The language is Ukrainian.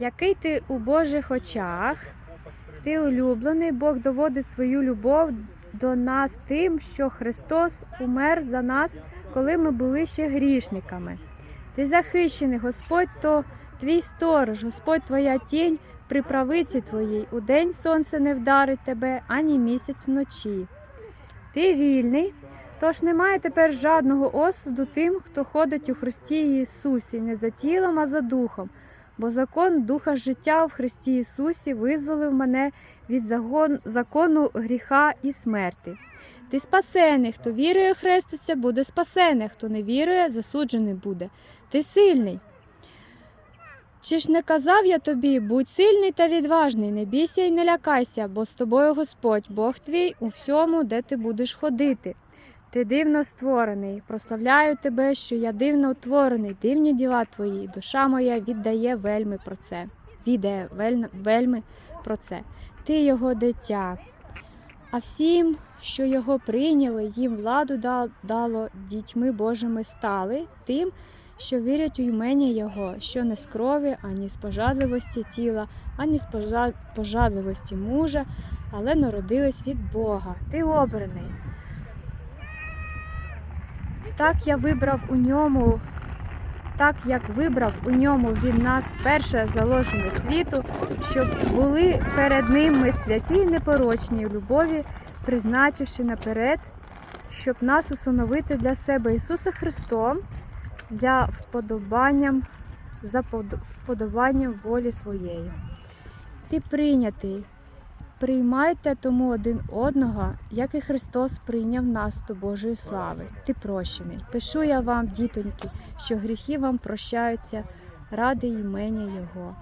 Який ти у Божих очах, ти улюблений, Бог доводить свою любов до нас тим, що Христос умер за нас, коли ми були ще грішниками. Ти захищений, Господь то твій сторож, Господь твоя тінь при правиці твоїй. Удень сонце не вдарить тебе, ані місяць вночі. Ти вільний, тож немає тепер жадного осуду тим, хто ходить у Христі Ісусі, не за тілом, а за духом. Бо закон Духа життя в Христі Ісусі визволив мене від закону гріха і смерти. Ти спасений, хто вірує, хреститься, буде спасений, хто не вірує, засуджений буде. Ти сильний. Чи ж не казав я тобі, будь сильний та відважний, не бійся і не лякайся, бо з тобою Господь, Бог твій, у всьому, де ти будеш ходити. Ти дивно створений, прославляю тебе, що я дивно утворений, дивні діла твої, душа моя віддає вельми про це. Віддає вельми, про це. Ти його дитя. А всім, що його прийняли, їм владу дало, дітьми Божими стали, тим, що вірять у імення Його, що не з крові, ані з пожадливості тіла, ані з пожадливості мужа, але народились від Бога. Ти обраний. Так я вибрав у ньому, так як вибрав у ньому від нас перше заложення світу, щоб були перед ним ми святі й непорочні в любові, призначивши наперед, щоб нас усиновити для себе Ісусом Христом для вподобанням, за вподобанням волі своєї. Ти прийнятий. Приймайте тому один одного, як і Христос прийняв нас до Божої слави. Ти прощений. Пишу я вам, дітоньки, що гріхи вам прощаються ради імення Його.